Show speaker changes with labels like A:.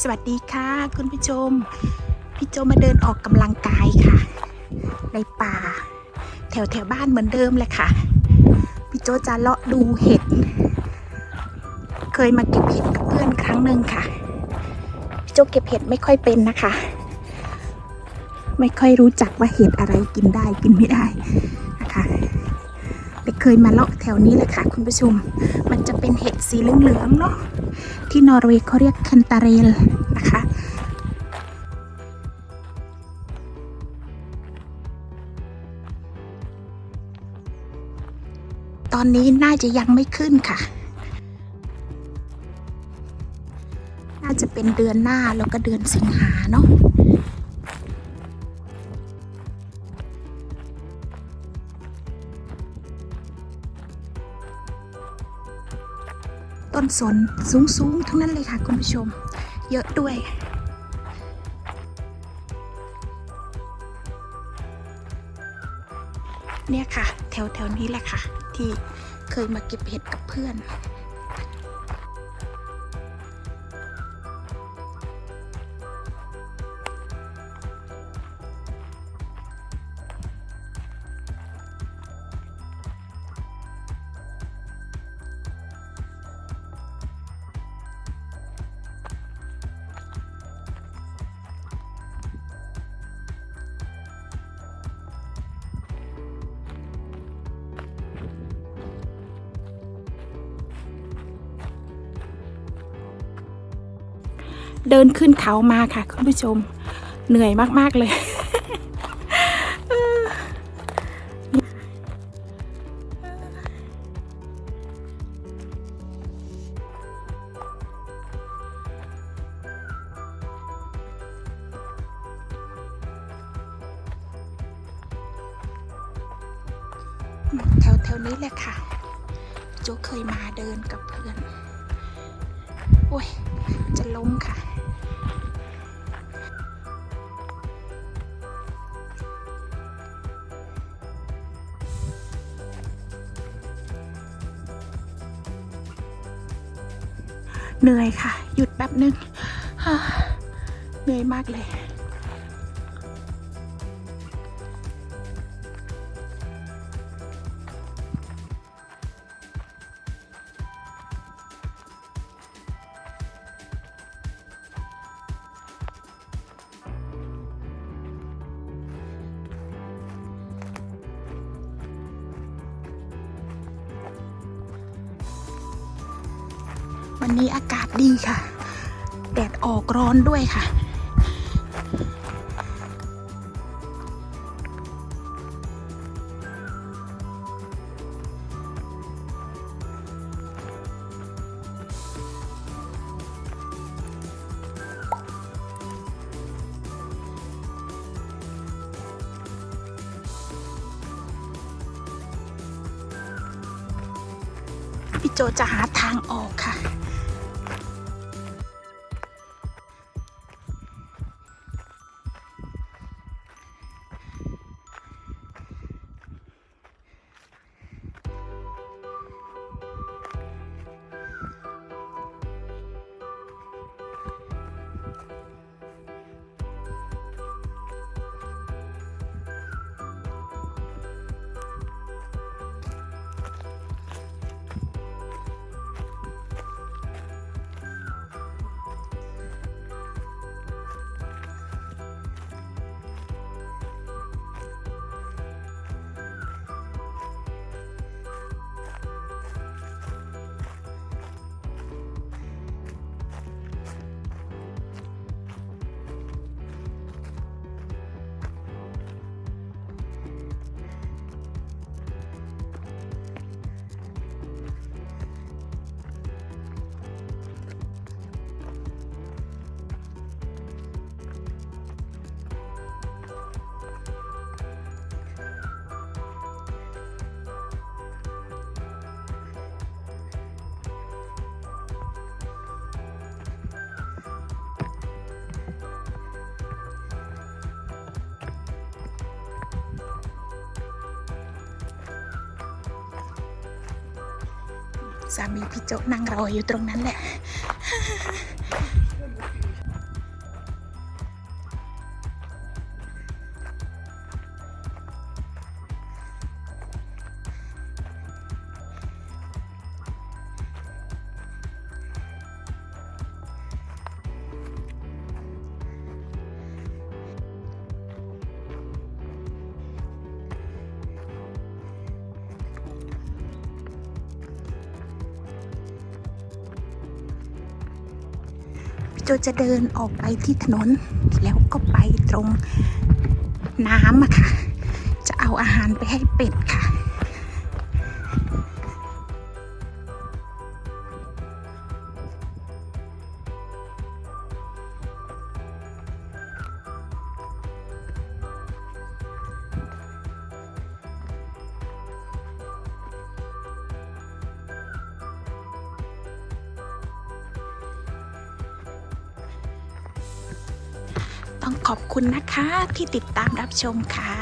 A: สวัสดีค่ะ คุณผู้ชม พี่โจมาเดินออกกำลังกายค่ะ ในป่า แถวแถวบ้านเหมือนเดิมเลยค่ะ พี่โจจะเลาะดูเห็ด เคยมาเก็บเห็ดกับเพื่อนครั้งหนึ่งค่ะ พี่โจเก็บเห็ดไม่ค่อยเป็นนะคะ ไม่ค่อยรู้จักว่าเห็ดอะไรกินได้กินไม่ได้นะคะ แต่เคยมาเลาะแถวนี้แหละค่ะ คุณผู้ชม มันจะเป็นเห็ดสีเหลืองๆเนาะที่นอร์เวย์เขาเรียกคันตาเรลนะคะตอนนี้น่าจะยังไม่ขึ้นค่ะ น่าจะเป็นเดือนหน้าแล้วก็เดือนสิงหาเนาะ ต้นสนสูงๆ ทั้งนั้นเลยค่ะคุณผู้ชม เยอะด้วย เนี่ยค่ะ แถวแถวๆนี้แหละค่ะ ที่เคยมาเก็บเห็ดกับเพื่อน เดินขึ้นเขามาค่ะ คุณผู้ชม เหนื่อยมาก ๆ เลยแถวแถวๆนี้แหละค่ะ โจเคยมาเดินกับเพื่อน โอ้ย จะล้มค่ะ เหนื่อยค่ะ หยุดแป๊บนึงฮ่าเหนื่อยมากเลย วันนี้อากาศดีค่ะ แดดออกร้อนด้วยค่ะ พี่โจจะหาทางออกค่ะ สามีพี่โจนั่งรออยู่ตรงนั้นแหละ โจจะเดินออกไปที่ถนน แล้วก็ไปตรงน้ำอะค่ะ จะเอาอาหารไปให้เป็ดค่ะ ต้องขอบคุณนะคะที่ติดตามรับชมค่ะ